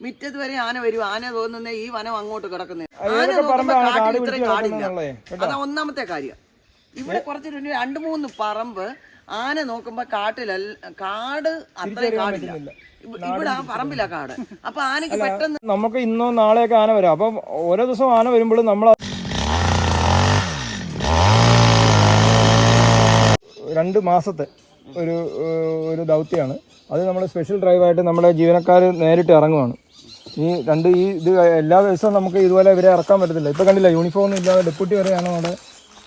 മിറ്റത്ത് വരെ ആന വരും. ആന തോന്നുന്ന ഈ വനം അങ്ങോട്ട് കിടക്കുന്നത് ആന ഏതൊക്കെ നോക്കുമ്പോ കാട്ടിൽ ഇത്രയും കാടില്ല. അതാ ഒന്നാമത്തെ കാര്യം. ഇവിടെ കുറച്ച് രണ്ടു മൂന്ന് പറമ്പ് ആന നോക്കുമ്പോ കാട്ടിലല്ല കാട് അത്രയും കാടില്ല. ഇവ- ഇവിടെ ആ പറമ്പിലാ കാട്. അപ്പൊ ആനക്ക് പെട്ടെന്ന് നമുക്ക് ഇന്നോ നാളെയൊക്കെ ആന വരാം. അപ്പൊ ഓരോ ദിവസം ആന വരുമ്പോഴും നമ്മൾ രണ്ട് മാസത്തെ ഒരു ഒരു ദൗത്യമാണ്. അത് നമ്മൾ സ്പെഷ്യൽ ഡ്രൈവായിട്ട് നമ്മുടെ ജീവനക്കാർ നേരിട്ട് ഇറങ്ങുവാണ്. ഈ രണ്ട് ഈ ഇത് എല്ലാ ദിവസവും നമുക്ക് ഇതുപോലെ ഇവരെ ഇറക്കാൻ പറ്റത്തില്ല. ഇപ്പം കണ്ടില്ല യൂണിഫോം ഒന്നും ഇല്ലാതെ ഡെപ്യൂട്ടി വരെയാണ് അവിടെ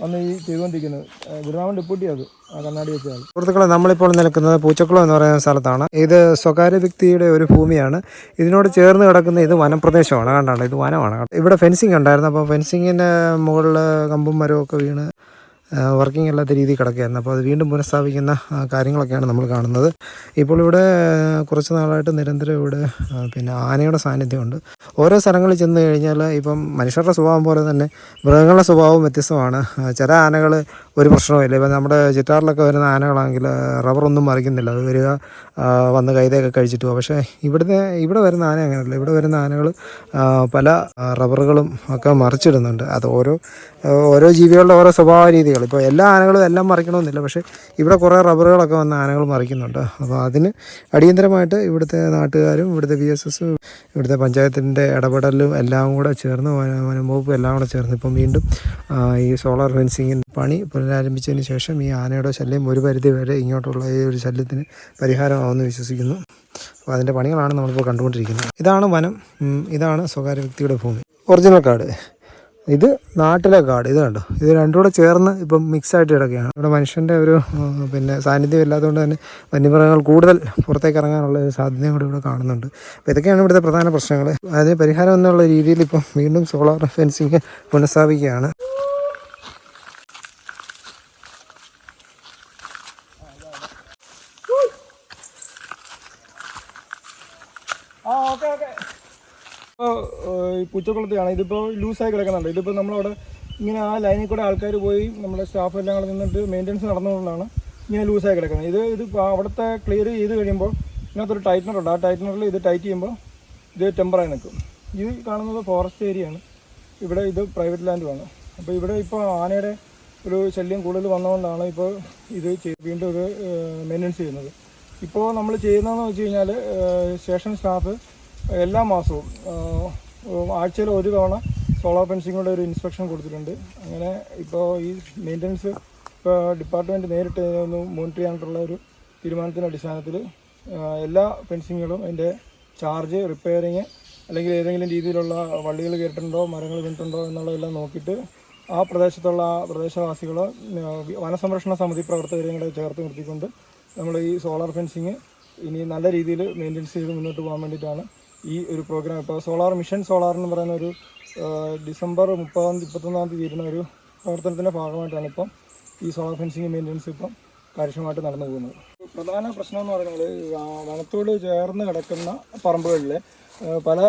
വന്ന് ഈ ചെയ്തുകൊണ്ടിരിക്കുന്നത്. ഗുരുനാമൻ ഡെപ്യൂട്ടി അത് ആ കണ്ണാടി വെച്ചാൽ സുഹൃത്തുക്കളെ നമ്മളിപ്പോൾ നിൽക്കുന്നത് പൂച്ചക്കുളം എന്ന് പറയുന്ന സ്ഥലത്താണ്. ഇത് സ്വകാര്യ വ്യക്തിയുടെ ഒരു ഭൂമിയാണ്. ഇതിനോട് ചേർന്ന് കിടക്കുന്ന ഇത് വനപ്രദേശമാണ്. കണ്ടാണ് ഇത് വനമാണ്. ഇവിടെ ഫെൻസിങ് ഉണ്ടായിരുന്നു. അപ്പോൾ ഫെൻസിങ്ങിന്റെ മുകളിൽ കമ്പും മരവും ഒക്കെ വീണ് വർക്കിംഗ് അല്ലാത്ത രീതിയിൽ കിടക്കുകയായിരുന്നു. അപ്പോൾ അത് വീണ്ടും പുനഃസ്ഥാപിക്കുന്ന കാര്യങ്ങളൊക്കെയാണ് നമ്മൾ കാണുന്നത്. ഇപ്പോൾ ഇവിടെ കുറച്ച് നാളായിട്ട് നിരന്തരം ഇവിടെ പിന്നെ ആനയുടെ സാന്നിധ്യമുണ്ട്. ഓരോ സ്ഥലങ്ങളിൽ ചെന്ന് കഴിഞ്ഞാൽ ഇപ്പം മനുഷ്യരുടെ സ്വഭാവം പോലെ തന്നെ മൃഗങ്ങളുടെ സ്വഭാവം വ്യത്യസ്തമാണ്. ചില ആനകൾ ഒരു പ്രശ്നവുമില്ല. ഇപ്പം നമ്മുടെ ചിറ്റാറിലൊക്കെ വരുന്ന ആനകളാണെങ്കിൽ റബ്ബറൊന്നും മറിക്കുന്നില്ല. അത് വരിക വന്ന് കൈതയൊക്കെ കഴിച്ചിട്ട് പോകും പക്ഷേ ഇവിടുത്തെ ഇവിടെ വരുന്ന ആന അങ്ങനെയല്ല. ഇവിടെ വരുന്ന ആനകൾ പല റബ്ബറുകളും ഒക്കെ മറിച്ചിടുന്നുണ്ട്. അത് ഓരോ ഓരോ ജീവികളുടെ ഓരോ സ്വഭാവ രീതികൾ ഇപ്പോൾ എല്ലാ ആനകളും എല്ലാം മറിക്കണമെന്നില്ല. പക്ഷേ ഇവിടെ കുറേ റബ്ബറുകളൊക്കെ വന്ന ആനകൾ മറിക്കുന്നുണ്ട്. അപ്പോൾ അതിന് അടിയന്തരമായിട്ട് ഇവിടുത്തെ നാട്ടുകാരും ഇവിടുത്തെ ബി എസ് എസും ഇവിടുത്തെ പഞ്ചായത്തിന്റെ ഇടപെടലും എല്ലാം കൂടെ ചേർന്ന് വന- വനം വകുപ്പ് എല്ലാം കൂടെ ചേർന്ന് ഇപ്പം വീണ്ടും ഈ സോളാർ ഫെൻസിങ്ങിന്റെ പണി പുനരാരംഭിച്ചതിന് ശേഷം ഈ ആനയുടെ ശല്യം ഒരു പരിധി വരെ ഇങ്ങോട്ടുള്ള ഈ ഒരു ശല്യത്തിന് പരിഹാരമാവുമെന്ന് വിശ്വസിക്കുന്നു. അപ്പോൾ അതിന്റെ പണികളാണ് നമ്മളിപ്പോൾ കണ്ടുകൊണ്ടിരിക്കുന്നത്. ഇതാണ് വനം. ഇതാണ് സ്വകാര്യ വ്യക്തിയുടെ ഭൂമി. ഒറിജിനൽ കാട്. ഇത് നാട്ടിലെ കാട്. ഇത് കണ്ടോ? ഇത് രണ്ടും കൂടെ ചേർന്ന് ഇപ്പം മിക്സായിട്ട് കിടക്കുകയാണ്. ഇവിടെ മനുഷ്യന്റെ ഒരു പിന്നെ സാന്നിധ്യം ഇല്ലാത്തതുകൊണ്ട് തന്നെ വന്യമൃഗങ്ങൾ കൂടുതൽ പുറത്തേക്ക് ഇറങ്ങാനുള്ള ഒരു സാധ്യതയും കൂടി ഇവിടെ കാണുന്നുണ്ട്. അപ്പോൾ ഇതൊക്കെയാണ് ഇവിടുത്തെ പ്രധാന പ്രശ്നങ്ങൾ. അതിന് പരിഹാരം എന്നുള്ള രീതിയിൽ ഇപ്പം വീണ്ടും സോളാർ ഫെൻസിങ് പുനഃസ്ഥാപിക്കുകയാണ്. Okay okay. ഇപ്പോൾ പൂച്ചക്കുളത്തെയാണ് ഇതിപ്പോൾ ലൂസായി കിടക്കുന്നുണ്ട്. ഇതിപ്പോൾ നമ്മളവിടെ ഇങ്ങനെ ആ ലൈനിൽ കൂടെ ആൾക്കാർ പോയി നമ്മുടെ സ്റ്റാഫ് എല്ലാം കൂടെ നിന്നിട്ട് മെയിന്റെനൻസ് നടന്നുകൊണ്ടാണ് ഇങ്ങനെ ലൂസായി കിടക്കുന്നത്. ഇത് ഇത് അവിടുത്തെ ക്ലിയർ ചെയ്ത് കഴിയുമ്പോൾ ഇതിനകത്തൊരു ടൈറ്റനർ ഉണ്ട്. ആ ടൈറ്റനറിൽ ഇത് ടൈറ്റ് ചെയ്യുമ്പോൾ ഇത് ടെമ്പറായി നിൽക്കും. ഇത് കാണുന്നത് ഫോറസ്റ്റ് ഏരിയയാണ് ഇവിടെ ഇത് പ്രൈവറ്റ് ലാൻഡുമാണ് അപ്പോൾ ഇവിടെ ഇപ്പോൾ ആനയുടെ ഒരു ശല്യം കൂടുതൽ വന്നതുകൊണ്ടാണ് ഇപ്പോൾ ഇത് വീണ്ടും ഇത് മെയിന്റനൻസ് ചെയ്യുന്നത്. ഇപ്പോൾ നമ്മൾ ചെയ്യുന്നതെന്ന് വെച്ച് കഴിഞ്ഞാൽ സ്റ്റേഷൻ സ്റ്റാഫ് എല്ലാ മാസവും ആഴ്ചയിൽ ഒരു തവണ സോളാർ ഫെൻസിങ്ങുടെ ഒരു ഇൻസ്പെക്ഷൻ കൊടുത്തിട്ടുണ്ട്. അങ്ങനെ ഇപ്പോൾ ഈ മെയിന്റനൻസ് ഇപ്പോൾ ഡിപ്പാർട്ട്മെന്റ് നേരിട്ട് ഒന്ന് മോണിറ്റർ ചെയ്യാനായിട്ടുള്ള ഒരു തീരുമാനത്തിന്റെ അടിസ്ഥാനത്തിൽ എല്ലാ ഫെൻസിങ്ങുകളും അതിന്റെ ചാർജ് റിപ്പയറിങ് അല്ലെങ്കിൽ ഏതെങ്കിലും രീതിയിലുള്ള വള്ളികൾ കേട്ടിട്ടുണ്ടോ മരങ്ങൾ വീണിട്ടുണ്ടോ എന്നുള്ളതെല്ലാം നോക്കിയിട്ട് ആ പ്രദേശത്തുള്ള പ്രദേശവാസികളോ വനസംരക്ഷണ സമിതി പ്രവർത്തകരെയും കൂടെ ചേർത്ത് നിർത്തിക്കൊണ്ട് നമ്മൾ ഈ സോളാർ ഫെൻസിങ് ഇനി നല്ല രീതിയിൽ മെയിന്റെനൻസ് ചെയ്ത് മുന്നോട്ട് പോകാൻ വേണ്ടിയിട്ടാണ് ഈ ഒരു പ്രോഗ്രാം ഇപ്പോൾ സോളാർ മിഷൻ സോളാർ എന്ന് പറയുന്ന ഒരു ഡിസംബർ മുപ്പതാം തീയതി മുപ്പത്തൊന്നാം തീയതി വരുന്ന ഒരു പ്രവർത്തനത്തിന്റെ ഭാഗമായിട്ടാണ് ഇപ്പം ഈ സോളാർ ഫെൻസിങ് മെയിന്റെനൻസ് ഇപ്പം കാര്യക്ഷമമായിട്ട് നടന്നു പോകുന്നത്. പ്രധാന പ്രശ്നം എന്ന് പറയുന്നത് വനത്തോട് ചേർന്ന് കിടക്കുന്ന പറമ്പുകളിൽ പല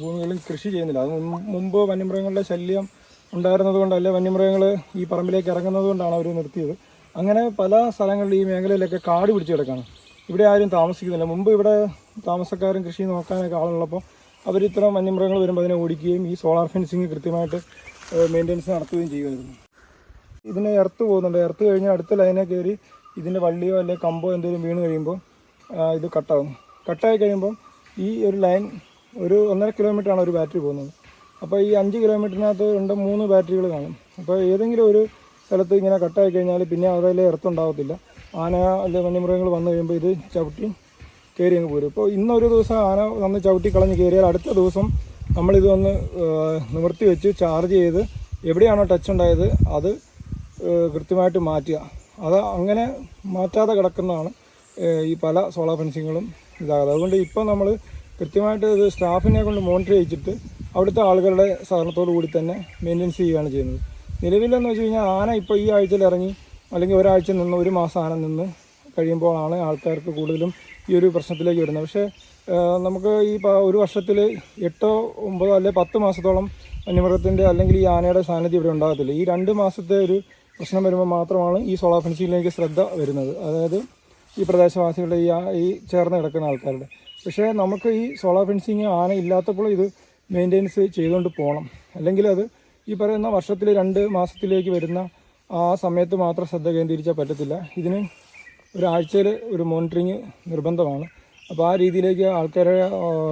ഭൂമികളിൽ കൃഷി ചെയ്യുന്നില്ല. അത് മുമ്പ് വന്യമൃഗങ്ങളുടെ ശല്യം ഉണ്ടായിരുന്നത് കൊണ്ടല്ല വന്യമൃഗങ്ങൾ ഈ പറമ്പിലേക്ക് ഇറങ്ങുന്നത് കൊണ്ടാണ് അവർ നിർത്തിയത്. അങ്ങനെ പല സ്ഥലങ്ങളിൽ ഈ മേഖലയിലൊക്കെ കാട് പിടിച്ചു കിടക്കാണ്. ഇവിടെ ആരും താമസിക്കുന്നില്ല. മുമ്പ് ഇവിടെ താമസക്കാരും കൃഷി നോക്കാനൊക്കെ ആളുള്ളപ്പോൾ അവർ ഇത്തരം വന്യമൃഗങ്ങൾ വരുമ്പോൾ അതിനെ ഓടിക്കുകയും ഈ സോളാർ ഫെൻസിങ് കൃത്യമായിട്ട് മെയിന്റെനൻസ് നടത്തുകയും ചെയ്യുമായിരുന്നു. ഇതിനെ എർത്ത് പോകുന്നുണ്ട്. എർത്ത് കഴിഞ്ഞാൽ അടുത്ത ലൈനെ കയറി ഇതിന്റെ വള്ളിയോ അല്ലെങ്കിൽ കമ്പോ എന്തെങ്കിലും വീണ് കഴിയുമ്പോൾ ഇത് കട്ടാകും കട്ടായി കഴിയുമ്പോൾ ഈ ഒരു ലൈൻ ഒരു ഒന്നര കിലോമീറ്ററാണ് ഒരു ബാറ്ററി പോകുന്നത്. അപ്പോൾ ഈ അഞ്ച് കിലോമീറ്ററിനകത്ത് ഉണ്ട് മൂന്ന് ബാറ്ററികൾ കാണും. അപ്പോൾ ഏതെങ്കിലും ഒരു സ്ഥലത്ത് ഇങ്ങനെ കട്ടായി കഴിഞ്ഞാൽ പിന്നെ അതിൽ എർത്ത് ഉണ്ടാകത്തില്ല ആന അല്ലെങ്കിൽ വന്യമൃഗങ്ങൾ വന്നു കഴിയുമ്പോൾ ഇത് ചവിട്ടി കയറി അങ്ങ് പോരും. ഇപ്പോൾ ഇന്നൊരു ദിവസം ആന വന്ന് ചവിട്ടി കളഞ്ഞ് കയറിയാൽ അടുത്ത ദിവസം നമ്മളിത് ഏഹ്, നിവർത്തി വെച്ച് ചാർജ് ചെയ്ത് എവിടെയാണോ ടച്ച് ഉണ്ടായത് അത് കൃത്യമായിട്ട് മാറ്റുക. അത് അങ്ങനെ മാറ്റാതെ കിടക്കുന്നതാണ് ഈ പല സോളാർ ഫെൻസിങ്ങുകളും ഇതാകുന്നത് അതുകൊണ്ട് ഇപ്പോൾ നമ്മൾ കൃത്യമായിട്ട് ഇത് സ്റ്റാഫിനെ കൊണ്ട് മോണിറ്റർ ചെയ്യിച്ചിട്ട് അവിടുത്തെ ആളുകളുടെ സഹകരണത്തോടു കൂടി തന്നെ മെയിന്റെനൻസ് ചെയ്യുകയാണ് ചെയ്യുന്നത്. നിലവിലെന്ന് വെച്ച് കഴിഞ്ഞാൽ ആന ഇപ്പോൾ ഈ ആഴ്ചയിൽ ഇറങ്ങി അല്ലെങ്കിൽ ഒരാഴ്ച നിന്ന് ഒരു മാസം ആന നിന്ന് കഴിയുമ്പോഴാണ് ആൾക്കാർക്ക് കൂടുതലും ഈ ഒരു പ്രശ്നത്തിലേക്ക് വരുന്നത്. പക്ഷേ നമുക്ക് ഈ ഒരു വർഷത്തിൽ എട്ടോ ഒമ്പതോ അല്ലെ പത്ത് മാസത്തോളം വന്യമൃഗത്തിന്റെ അല്ലെങ്കിൽ ഈ ആനയുടെ സാന്നിധ്യം ഇവിടെ ഉണ്ടാകത്തില്ല. ഈ രണ്ട് മാസത്തെ ഒരു പ്രശ്നം വരുമ്പോൾ മാത്രമാണ് ഈ സോളാർ ഫെൻസിങ്ങിലേക്ക് ശ്രദ്ധ വരുന്നത്. അതായത് ഈ പ്രദേശവാസികളുടെ ഈ ഈ ചേർന്ന് കിടക്കുന്ന ആൾക്കാരുടെ. പക്ഷേ നമുക്ക് ഈ സോളാർ ഫെൻസിങ് ആന ഇല്ലാത്തപ്പോൾ ഇത് മെയിന്റെനൻസ് ചെയ്തുകൊണ്ട് പോകണം. അല്ലെങ്കിൽ അത് ഈ പറയുന്ന വർഷത്തിൽ രണ്ട് മാസത്തിലേക്ക് വരുന്ന ആ സമയത്ത് മാത്രം ശ്രദ്ധ കേന്ദ്രീകരിച്ചാൽ പറ്റത്തില്ല. ഇതിന് ഒരാഴ്ചയിൽ ഒരു മോണിറ്ററിങ് നിർബന്ധമാണ്. അപ്പോൾ ആ രീതിയിലേക്ക് ആൾക്കാരെ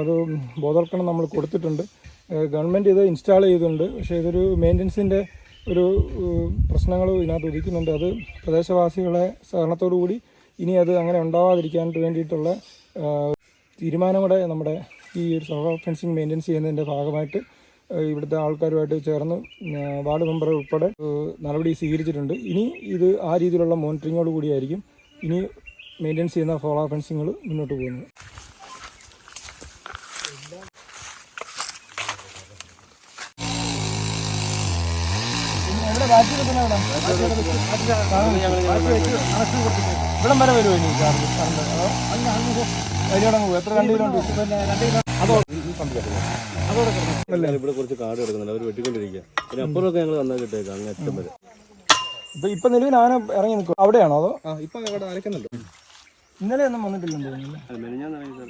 ഒരു ബോധവൽക്കരണം നമ്മൾ കൊടുത്തിട്ടുണ്ട്. ഗവൺമെന്റ് ഇത് ഇൻസ്റ്റാൾ ചെയ്തിട്ടുണ്ട്. പക്ഷേ ഇതൊരു മെയിന്റനൻസിന്റെ ഒരു പ്രശ്നങ്ങൾ ഇതിനകത്ത് ഉദിക്കുന്നുണ്ട്. അത് പ്രദേശവാസികളെ സഹകരണത്തോടു കൂടി ഇനി അത് അങ്ങനെ ഉണ്ടാവാതിരിക്കാൻ വേണ്ടിയിട്ടുള്ള ആ, തീരുമാനം കൂടെ നമ്മുടെ ഈ ഒരു സോളാർ ഫെൻസിങ് മെയിന്റെനൻസ് ചെയ്യുന്നതിന്റെ ഭാഗമായിട്ട് ഇവിടുത്തെ ആൾക്കാരുമായിട്ട് ചേർന്ന് വാർഡ് മെമ്പർ ഉൾപ്പെടെ നടപടി സ്വീകരിച്ചിട്ടുണ്ട്. ഇനി ഇത് ആ രീതിയിലുള്ള മോണിറ്ററിങ്ങോട് കൂടിയായിരിക്കും ഇനി മെയിന്റെയിൻസ് ചെയ്യുന്ന ഫോളോ ഫെൻസിങ്ങൾ മുന്നോട്ട് പോകുന്നത് ഇവിടം വരെ വരുമോ ഇനി ചാർജ് കറണ്ട് അതോ അതിനോടങ്ങ് പോകും എത്ര രണ്ട് കിലോ അതോ അല്ല ഇവിടെ കുറച്ച് കാട് കിടക്കുന്നുണ്ട് അവർ വെട്ടിക്കൊണ്ടിരിക്കുക പിന്നെ അപ്പുറമൊക്കെ ഞങ്ങൾ വന്നാൽ കിട്ടേക്കാം അങ്ങ് അറ്റം വരെ ഇപ്പൊ ഇപ്പൊ നിലവിൽ ആന ഇറങ്ങി നിൽക്കും അവിടെയാണോ അതോ? ആ ഇപ്പൊ അവിടെ അരക്കുന്നുണ്ട്. ഇന്നലെ ഒന്നും വന്നിട്ടില്ലെന്ന് തോന്നുന്നില്ല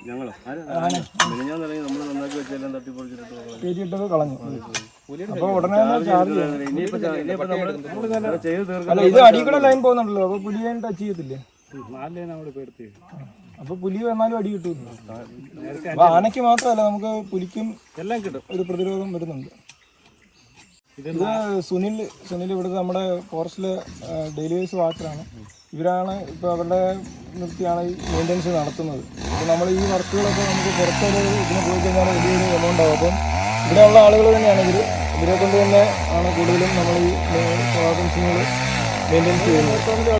ഞങ്ങളോ? നമ്മൾ നന്നാക്കി വെച്ചെല്ലാം തട്ടിപ്പൊളിച്ചിട്ട് കയറ്റിയിട്ടത് കളഞ്ഞു. അപ്പൊ ഉടനെ അല്ല ഇത് അടിക്കൂടെ ലൈൻ പോകുന്നുണ്ടല്ലോ. അപ്പൊ പുലിയെ ടച്ച് ചെയ്യത്തില്ലേ? അപ്പൊ പുലി വന്നാലും അടി കിട്ടും അപ്പൊ ആനയ്ക്ക് മാത്രമല്ല നമുക്ക് പുലിക്കും എല്ലാം കിട്ടും. ഒരു പ്രതിരോധം വരുന്നുണ്ട്. ഇത് സുനിൽ സുനിൽ ഇവിടുത്തെ നമ്മുടെ ഫോറസ്റ്റിലെ ഡെയിലി വേസ് വാച്ചറാണ് ഇവരാണ് ഇപ്പോൾ അവരുടെ നിർത്തിയാണ് ഈ മെയിന്റെനൻസ് നടത്തുന്നത് അപ്പോൾ നമ്മൾ ഈ വർക്കുകളൊക്കെ നമുക്ക് പുറത്തൊരു ഇതിന് പോയി കഴിഞ്ഞാൽ വലിയൊരു എമൗണ്ട് ആവും അപ്പം ഇവിടെയുള്ള ആളുകൾ തന്നെയാണ് ഇവർ ഇവരെ കൊണ്ട് തന്നെ ആണ് കൂടുതലും നമ്മൾ ഈ സോളാർ മെയിന്റെനൻസ് ചെയ്യുന്നത്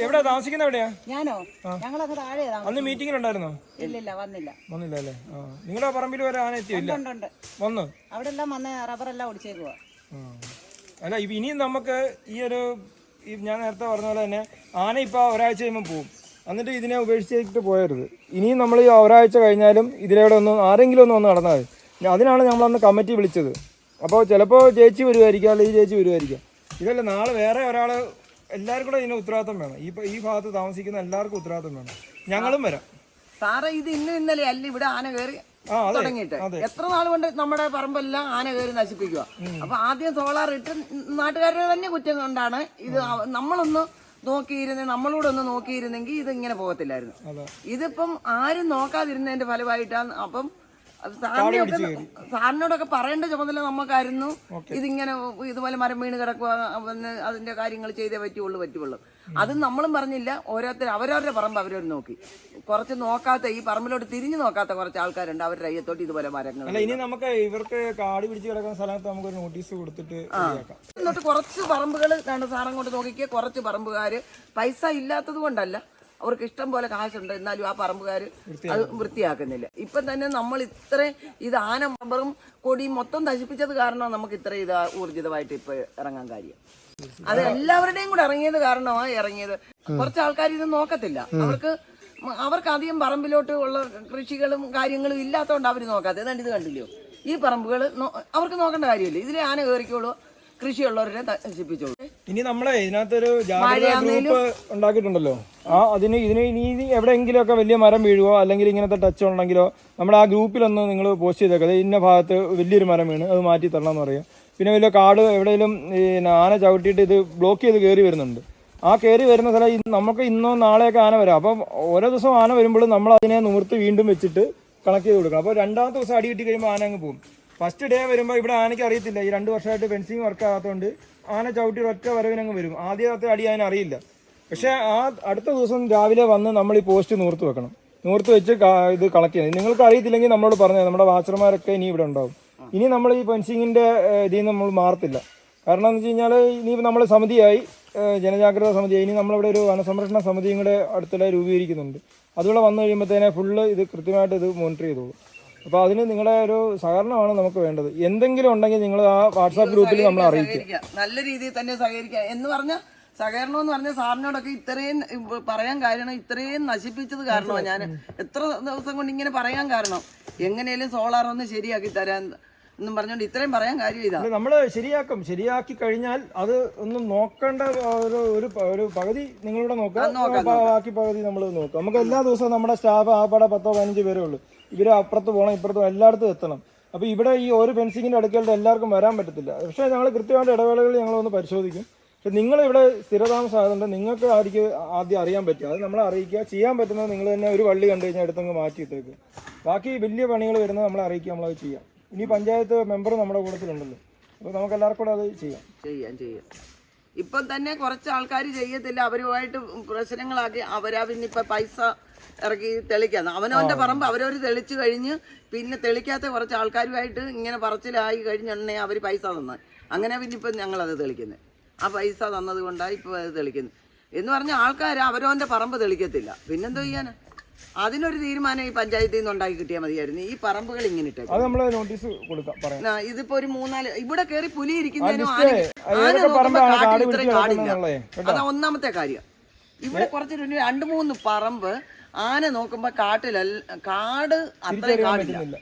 എവിടെയാ താമസിക്കുന്ന എവിടെയാ? ഞാനോ? ഞങ്ങളൊക്കെ താഴെ അന്ന് മീറ്റിംഗിൽ ഉണ്ടായിരുന്നോ ഇല്ലില്ല വന്നില്ല. വന്നില്ല അല്ലേ നിങ്ങളുടെ പറമ്പിൽ വരെ ആന എത്തിയില്ല വന്നു അവിടെ എല്ലാം വന്ന്? റബ്ബറെല്ലാം ഒടിച്ചേക്കുവാ. ആ. അല്ല ഇപ്പൊ ഇനിയും നമുക്ക് ഈ ഒരു ഞാൻ നേരത്തെ പറഞ്ഞ പോലെ തന്നെ ആന ഇപ്പൊ ഒരാഴ്ച കഴിയുമ്പോൾ പോവും. എന്നിട്ട് ഇതിനെ ഉപേക്ഷിച്ചിട്ട് പോയരുത്. ഇനിയും നമ്മൾ ഈ ഒരാഴ്ച കഴിഞ്ഞാലും ഇതിലൂടെ ഒന്ന് ആരെങ്കിലും ഒന്ന് വന്ന് നടന്നാൽ മതി. അതിനാണ് നമ്മളന്ന് കമ്മിറ്റി വിളിച്ചത്. അപ്പോൾ ചിലപ്പോൾ ചേച്ചി വരുമായിരിക്കാം അല്ലെങ്കിൽ ചേച്ചി വരുമായിരിക്കാം ഇതല്ല നാളെ വേറെ ഒരാൾ എല്ലാവർക്കും കൂടെ ഇതിന് ഉത്തരവാദിത്തം വേണം. ഈ ഈ ഭാഗത്ത് താമസിക്കുന്ന എല്ലാവർക്കും ഉത്തരവാദിത്തം വേണം. ഞങ്ങളും വരാം. സാറേ ഇത് ഇന്ന് ഇന്നലെ അല്ല ഇവിടെ ആന കയറി തുടങ്ങിയിട്ട്. എത്ര നാൾ കൊണ്ട് നമ്മുടെ പറമ്പെല്ലാം ആന കയറി നശിപ്പിക്കുക അപ്പൊ ആദ്യം സോളാർ ഇട്ട് നാട്ടുകാരുടെ തന്നെ കുറ്റം കൊണ്ടാണ് ഇത് നമ്മളൊന്ന് നോക്കിയിരുന്നെ നമ്മളോട് ഒന്ന് നോക്കിയിരുന്നെങ്കിൽ ഇത് ഇങ്ങനെ പോകത്തില്ലായിരുന്നു. ഇതിപ്പം ആരും നോക്കാതിരുന്നതിന്റെ ഫലമായിട്ടാണ് അപ്പം സാറിനോടൊക്കെ പറയേണ്ട ചുമതല നമുക്കായിരുന്നു ഇതിങ്ങനെ ഇതുപോലെ മരം വീണ് കിടക്കുക വന്ന് അതിന്റെ കാര്യങ്ങൾ ചെയ്തേ പറ്റുള്ളൂ പറ്റുള്ളൂ. അത് നമ്മളും പറഞ്ഞില്ല. ഓരോരുത്തർ അവരവരുടെ പറമ്പ് അവരവർ നോക്കി. കുറച്ച് നോക്കാത്ത ഈ പറമ്പിലോട്ട് തിരിഞ്ഞു നോക്കാത്ത കുറച്ച് ആൾക്കാരുണ്ട് അവരുടെ അയ്യത്തോട്ട് ഇതുപോലെ മരങ്ങൾ ഇനി നമുക്ക് ഇവർക്ക് കാടി പിടിച്ച് കിടക്കുന്ന സ്ഥലത്ത് നമുക്കൊരു നോട്ടീസ് കൊടുത്തിട്ട് എന്നിട്ട് കുറച്ച് പറമ്പുകൾ സാറങ്ങോട്ട് നോക്കിക്കുക കുറച്ച് പറമ്പുകാര് പൈസ ഇല്ലാത്തത് കൊണ്ടല്ല. അവർക്ക് ഇഷ്ടം പോലെ കാശുണ്ട്. എന്നാലും ആ പറമ്പുകാർ അത് വൃത്തിയാക്കുന്നില്ല. ഇപ്പം തന്നെ നമ്മൾ ഇത്രയും ഇത് ആന റബ്ബറും കൊടിയും മൊത്തം നശിപ്പിച്ചത് കാരണം നമുക്ക് ഇത്ര ഇത് ഊർജിതമായിട്ട് ഇപ്പൊ ഇറങ്ങാൻ കാര്യം. അത് എല്ലാവരുടെയും കൂടെ ഇറങ്ങിയത് കാരണമാണ് ഇറങ്ങിയത്. കുറച്ച് ആൾക്കാർ ഇത് നോക്കത്തില്ല. അവർക്ക് അവർക്ക് അധികം പറമ്പിലോട്ട് ഉള്ള കൃഷികളും കാര്യങ്ങളും ഇല്ലാത്തതുകൊണ്ട് അവർ നോക്കാത്തത്. ഇത് കണ്ടില്ലയോ ഈ പറമ്പുകൾ അവർക്ക് നോക്കേണ്ട കാര്യമില്ല. ഇതിലെ ആന കയറിക്കോളൂ. കൃഷിയുള്ളവരെ നശിപ്പിച്ചോളൂ. ഇനി നമ്മളെ ഇതിനകത്തൊരു ജാഗ്രത ഗ്രൂപ്പ് ഉണ്ടാക്കിയിട്ടുണ്ടല്ലോ? ആ അതിന് ഇതിന് ഇനി എവിടെയെങ്കിലുമൊക്കെ വലിയ മരം വീഴുവോ അല്ലെങ്കിൽ ഇങ്ങനത്തെ ടച്ച് ഉണ്ടെങ്കിലോ നമ്മുടെ ആ ഗ്രൂപ്പിലൊന്ന് നിങ്ങൾ പോസ്റ്റ് ചെയ്തേക്കാം. ഇന്ന ഭാഗത്ത് വലിയൊരു മരം വീണ് അത് മാറ്റി തരണം എന്ന് പിന്നെ വലിയ കാട് എവിടെയെങ്കിലും ആന ചവിട്ടിയിട്ട് ഇത് ബ്ലോക്ക് ചെയ്ത് കയറി വരുന്നുണ്ട്. ആ കയറി വരുന്ന സ്ഥലം നമുക്ക് ഇന്നോ നാളെയൊക്കെ ആന വരാം. അപ്പം ഓരോ ദിവസം ആന വരുമ്പോൾ നമ്മൾ അതിനെ നിവർത്തി വീണ്ടും വെച്ചിട്ട് കണക്ട് ചെയ്ത് കൊടുക്കണം. അപ്പോൾ രണ്ടാമത്തെ ദിവസം അടി കിട്ടി കഴിയുമ്പോൾ ആന അങ്ങ് പോകും. ഫസ്റ്റ് ഡേ വരുമ്പോൾ ഇവിടെ ആനയ്ക്ക് അറിയത്തില്ല. ഈ രണ്ട് വർഷമായിട്ട് ഫെൻസിങ് വർക്ക് ആകാത്തതുകൊണ്ട് ആന ചവിട്ടി ഒറ്റ വരവിനങ്ങ് വരും. ആദ്യത്തെ അടി അതിന് അറിയില്ല. പക്ഷേ ആ അടുത്ത ദിവസം രാവിലെ വന്ന് നമ്മൾ ഈ പോസ്റ്റ് നൂർത്ത് വെക്കണം. നൂർത്ത് വെച്ച് ഇത് കളക്ട് ചെയ്യണം. നിങ്ങൾക്ക് അറിയത്തില്ലെങ്കിൽ നമ്മളോട് പറഞ്ഞത് നമ്മുടെ വാച്ചർമാരൊക്കെ ഇനി ഇവിടെ ഉണ്ടാവും. ഇനി നമ്മൾ ഈ ഫെൻസിങ്ങിന്റെ ഇതിൽ നിന്ന് നമ്മൾ മാറത്തില്ല. കാരണം എന്ന് വെച്ച് കഴിഞ്ഞാൽ ഇനി നമ്മൾ സമിതിയായി ജനജാഗ്രത സമിതിയായി ഇനി നമ്മളിവിടെ ഒരു വനസംരക്ഷണ സമിതിയും കൂടെ അടുത്തിടെ രൂപീകരിക്കുന്നുണ്ട്. അതുകൂടെ വന്നു കഴിയുമ്പോഴത്തേനെ ഫുള്ള് ഇത് കൃത്യമായിട്ട് ഇത് മോണിറ്റർ ചെയ്തോളൂ. അപ്പോൾ അതിന് നിങ്ങളുടെ ഒരു സഹകരണമാണ് നമുക്ക് വേണ്ടത്. എന്തെങ്കിലും ഉണ്ടെങ്കിൽ നിങ്ങൾ ആ വാട്സാപ്പ് ഗ്രൂപ്പിൽ നമ്മൾ അറിയിക്കുക. നല്ല രീതിയിൽ തന്നെ സഹകരിക്കുക. എന്ന് പറഞ്ഞ സഹകരണം എന്ന് പറഞ്ഞ സാറിനോടൊക്കെ ഇത്രയും പറയാൻ കാരണം ഇത്രയും നശിപ്പിച്ചത് കാരണമാണ് ഞാൻ എത്ര ദിവസം കൊണ്ട് ഇങ്ങനെ പറയാൻ കാരണം? എങ്ങനെയാലും സോളാർ ഒന്ന് ശരിയാക്കി തരാൻ എന്നും പറഞ്ഞുകൊണ്ട് ഇത്രയും പറയാൻ കാര്യം ഇതാ. നമ്മൾ ശരിയാക്കും. ശരിയാക്കി കഴിഞ്ഞാൽ അത് ഒന്നും നോക്കേണ്ട ഒരു ഒരു പകുതി നിങ്ങളിവിടെ നോക്കാം ബാക്കി പകുതി നമ്മൾ നോക്കാം നമുക്ക് എല്ലാ ദിവസവും നമ്മുടെ സ്റ്റാഫ് ആപ്പാടെ പത്തോ പതിനഞ്ച് പേരേ ഉള്ളൂ. ഇവർ അപ്പുറത്ത് പോകണം ഇപ്പുറത്ത് എല്ലായിടത്തും എത്തണം. അപ്പോൾ ഇവിടെ ഈ ഒരു ഫെൻസിങ്ങിന്റെ അടുക്കലുടെ എല്ലാവർക്കും വരാൻ പറ്റത്തില്ല. പക്ഷേ ഞങ്ങൾ കൃത്യമായിട്ട് ഇടവേളകളിൽ ഞങ്ങളൊന്ന് പരിശോധിക്കും. പക്ഷെ നിങ്ങൾ ഇവിടെ സ്ഥിരതാമസം ആയതുകൊണ്ട് നിങ്ങൾക്ക് ആയിരിക്കും ആദ്യം അറിയാൻ പറ്റുക. അത് നമ്മളെ അറിയിക്കുക. ചെയ്യാൻ പറ്റുന്നത് നിങ്ങൾ തന്നെ ഒരു വള്ളി കണ്ടു കഴിഞ്ഞാൽ അടുത്തങ്ങ് മാറ്റി ഇട്ടേക്ക്. ബാക്കി വലിയ പണികൾ വരുന്നത് നമ്മളെ അറിയിക്കുക നമ്മളത് ചെയ്യാം. ഇനി പഞ്ചായത്ത് മെമ്പർ നമ്മുടെ കൂട്ടത്തിലുണ്ടല്ലോ. അപ്പോൾ നമുക്ക് എല്ലാവർക്കും കൂടെ അത് ചെയ്യാം. ചെയ്യാം ചെയ്യാം. ഇപ്പം തന്നെ കുറച്ച് ആൾക്കാർ ചെയ്യത്തില്ല. അവരുമായിട്ട് പ്രശ്നങ്ങളാക്കി അവരാ പിന്നെ ഇപ്പം പൈസ ഇറക്കി തെളിക്കാം അവനവന്റെ പറമ്പ് അവരവർ തെളിച്ച് കഴിഞ്ഞ് പിന്നെ തെളിക്കാത്ത കുറച്ച് ആൾക്കാരുമായിട്ട് ഇങ്ങനെ പറച്ചിലായി കഴിഞ്ഞുണ്ടെങ്കിൽ അവർ പൈസ തന്നെ. അങ്ങനെ പിന്നെ ഇപ്പം ഞങ്ങളത് തെളിക്കുന്നത് ആ പൈസ തന്നത് കൊണ്ടാണ് ഇപ്പൊ അത് തെളിക്കുന്നത് എന്ന് പറഞ്ഞ ആൾക്കാർ അവരോന്റെ പറമ്പ് തെളിക്കത്തില്ല. പിന്നെന്തോ ചെയ്യാനാ? അതിനൊരു തീരുമാനം ഈ പഞ്ചായത്തിൽ നിന്ന് ഉണ്ടാക്കി കിട്ടിയാൽ മതിയായിരുന്നു. ഈ പറമ്പുകൾ ഇങ്ങനെ ഇട്ടേക്കും. ഇതിപ്പോ ഒരു മൂന്നാൽ ഇവിടെ കേറി പുലി ഇരിക്കുന്നതിനും കാട് ഇത്രയും കാടില്ല. അതാ ഒന്നാമത്തെ കാര്യം. ഇവിടെ കുറച്ച് രണ്ടു മൂന്ന് പറമ്പ് ആന നോക്കുമ്പോ കാട്ടിലല്ല കാട് അത്രയും കാടില്ല.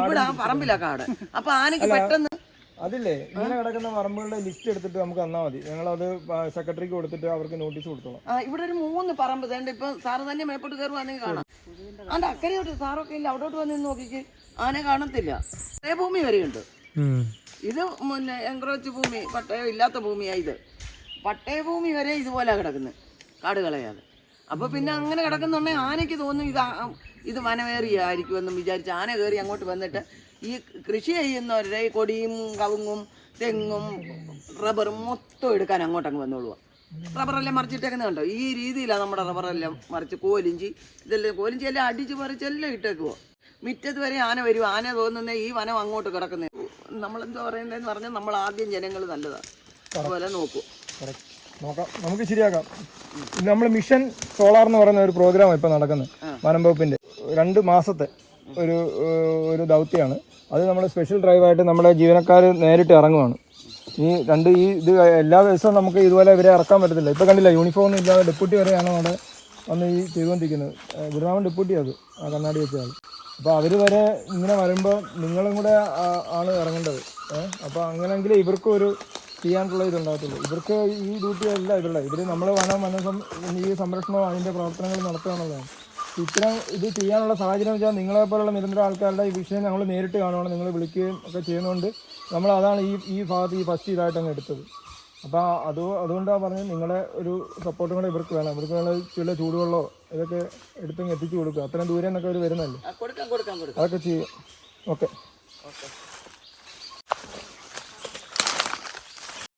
ഇവിടെ ആ പറമ്പില്ല കാട്. അപ്പൊ ആനക്ക് പെട്ടെന്ന് അതില്ലേ? ഇങ്ങനെ കിടക്കുന്ന പറമ്പുകളുടെ ലിസ്റ്റ് എടുത്തിട്ട് നമുക്ക് തന്നാൽ മതി. ഞങ്ങൾ അത് സെക്രട്ടറിക്ക് കൊടുത്തിട്ട് അവർക്ക് നോട്ടീസ് കൊടുത്തോളാം. ആ, ഇവിടെ ഒരു മൂന്ന് പറമ്പ്. തേണ്ട ഇപ്പൊ സാറ് തന്നെ മേപ്പോട്ട് കയറുവാണെങ്കിൽ കാണാം. അതിന്റെ അക്കരയോട്ട് സാറൊക്കെ ഇല്ല. അവിടോട്ട് വന്ന് നോക്കിക്ക്. ആന കാണത്തില്ല. പട്ടയ ഭൂമി വരെയുണ്ട് ഇത് മുന്നേ എൻക്രോച്ച് ഭൂമി പട്ടയം ഇല്ലാത്ത ഭൂമിയാ ഇത്. പട്ടയ ഭൂമി വരെ ഇതുപോലെ കിടക്കുന്നത് കാട് കളയാതെ അപ്പോൾ പിന്നെ അങ്ങനെ കിടക്കുന്നുണ്ടെങ്കിൽ ആനയ്ക്ക് തോന്നും ഇത് ഇത് വനമേറിയായിരിക്കുമെന്നും വിചാരിച്ച് ആന കയറി അങ്ങോട്ട് വന്നിട്ട് ഈ കൃഷി ചെയ്യുന്നവരുടെ ഈ കൊടിയും കവുങ്ങും തെങ്ങും റബ്ബറും മൊത്തം എടുക്കാൻ അങ്ങോട്ടങ്ങ് വന്നോളൂ വന്നോളുക റബ്ബറെല്ലാം മറിച്ചിട്ടേക്കുന്നത് കണ്ടോ? ഈ രീതിയിലാണ് നമ്മുടെ റബ്ബറെല്ലാം മറിച്ച് കോലിഞ്ചി ഇതെല്ലാം കോലിഞ്ചി എല്ലാം അടിച്ച് മറിച്ചെല്ലാം ഇട്ടേക്കുവോ. മുറ്റത്ത് വരെ ആന വരും. ആന തോന്നുന്ന ഈ വനം അങ്ങോട്ട് കിടക്കുന്നത് നമ്മളെന്താ പറയുന്നതെന്ന് പറഞ്ഞാൽ നമ്മൾ ആദ്യം ജനങ്ങൾ നല്ലതാണ് അതുപോലെ നോക്കൂ. നോക്കാം. നമുക്ക് ശരിയാക്കാം. നമ്മൾ മിഷൻ സോളാർ എന്ന് പറയുന്ന ഒരു പ്രോഗ്രാം ഇപ്പോൾ നടക്കുന്നത് വനം വകുപ്പിന്റെ രണ്ട് മാസത്തെ. ഒരു ഒരു ദൗത്യമാണ്. അത് നമ്മൾ സ്പെഷ്യൽ ഡ്രൈവായിട്ട് നമ്മുടെ ജീവനക്കാർ നേരിട്ട് ഇറങ്ങുവാണ്. ഈ രണ്ട് ഈ ഇത് എല്ലാ ദിവസവും നമുക്ക് ഇതുപോലെ ഇവരെ ഇറക്കാൻ പറ്റത്തില്ല. ഇപ്പോൾ കണ്ടില്ല യൂണിഫോം ഒന്നും ഇല്ലാതെ ഡെപ്യൂട്ടി വരെയാണ് അവിടെ വന്ന് ഈ ചെയ്തുകൊണ്ടിരിക്കുന്നത്. ഗുരുനാമൻ ഡെപ്യൂട്ടി അത് ആ കണ്ണാടി വെച്ച ആൾ അപ്പോൾ അവർ വരെ ഇങ്ങനെ വരുമ്പോൾ നിങ്ങളും കൂടെ ആണ് ഇറങ്ങേണ്ടത്. ഏഹ് അപ്പോൾ അങ്ങനെയെങ്കിൽ ഇവർക്കും ഒരു ചെയ്യാനുള്ള ഇതുണ്ടാകത്തുള്ളൂ. ഇവർക്ക് ഈ ഡ്യൂട്ടി അല്ല ഇവരുടെ. ഇവർ നമ്മൾ വനം വന ഈ സംരക്ഷണവും അതിന്റെ പ്രവർത്തനങ്ങൾ നടത്തുക ഇത്തരം ഇത് ചെയ്യാനുള്ള സാഹചര്യം വെച്ചാൽ നിങ്ങളെ പോലുള്ള നിരന്തര ആൾക്കാരുടെ ഈ വിഷയം ഞങ്ങൾ നേരിട്ട് കാണുകയാണ് നിങ്ങൾ വിളിക്കുകയും ഒക്കെ ചെയ്യുന്നതുകൊണ്ട് നമ്മൾ അതാണ് ഈ ഈ ഭാഗത്ത് ഈ ഫസ്റ്റ് ഇതായിട്ട് അങ്ങ് എടുത്തത്. അപ്പോൾ അത് അതുകൊണ്ടാണ് പറഞ്ഞത് നിങ്ങളെ ഒരു സപ്പോർട്ടും കൂടെ ഇവർക്ക് വേണം. ഇവർക്ക് വേണം ചില ചൂടുവെള്ളമോ ഇതൊക്കെ എടുത്തങ്ങ് എത്തിച്ചു കൊടുക്കുക. അത്രയും ദൂരം നിന്നൊക്കെ അവർ വരുന്നല്ലേ അതൊക്കെ ചെയ്യും. ഓക്കെ. ഓക്കെ.